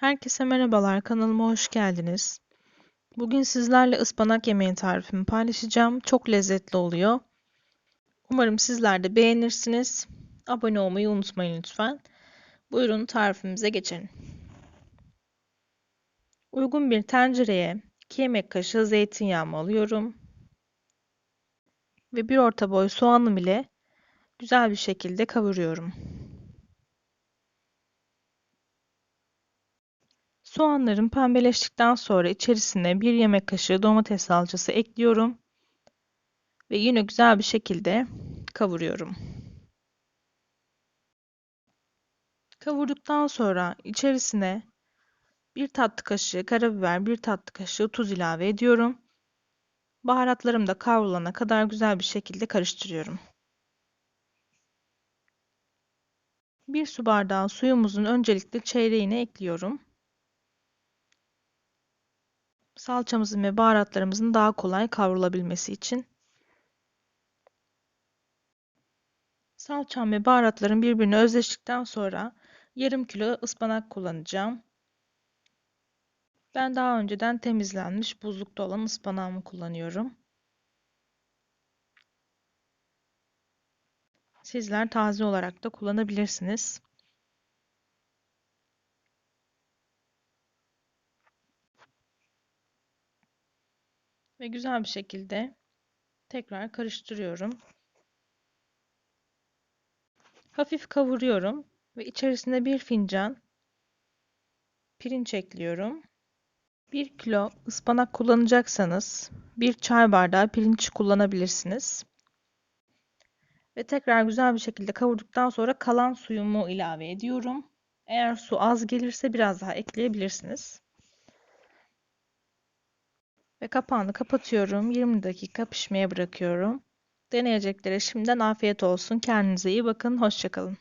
Herkese merhabalar, kanalıma hoş geldiniz. Bugün sizlerle ıspanak yemeği tarifimi paylaşacağım. Çok lezzetli oluyor. Umarım sizler de beğenirsiniz. Abone olmayı unutmayın lütfen. Buyurun tarifimize geçelim. Uygun bir tencereye 2 yemek kaşığı zeytinyağımı alıyorum. Ve bir orta boy soğanım ile güzel bir şekilde kavuruyorum. Soğanlarım pembeleştikten sonra içerisine bir yemek kaşığı domates salçası ekliyorum. Ve yine güzel bir şekilde kavuruyorum. Kavurduktan sonra içerisine bir tatlı kaşığı karabiber, bir tatlı kaşığı tuz ilave ediyorum. Baharatlarım da kavrulana kadar güzel bir şekilde karıştırıyorum. Bir su bardağı suyumuzun öncelikle çeyreğini ekliyorum salçamızın ve baharatlarımızın daha kolay kavrulabilmesi için. Salçam ve baharatlarım birbirine özleştikten sonra yarım kilo ıspanak kullanacağım. Ben daha önceden temizlenmiş buzlukta olan ıspanağımı kullanıyorum. Sizler taze olarak da kullanabilirsiniz. Ve güzel bir şekilde tekrar karıştırıyorum. Hafif kavuruyorum ve içerisine bir fincan pirinç ekliyorum. 1 kilo ıspanak kullanacaksanız bir çay bardağı pirinç kullanabilirsiniz. Ve tekrar güzel bir şekilde kavurduktan sonra kalan suyumu ilave ediyorum. Eğer su az gelirse biraz daha ekleyebilirsiniz. Ve kapağını kapatıyorum. 20 dakika pişmeye bırakıyorum. Deneyeceklere şimdiden afiyet olsun. Kendinize iyi bakın. Hoşçakalın.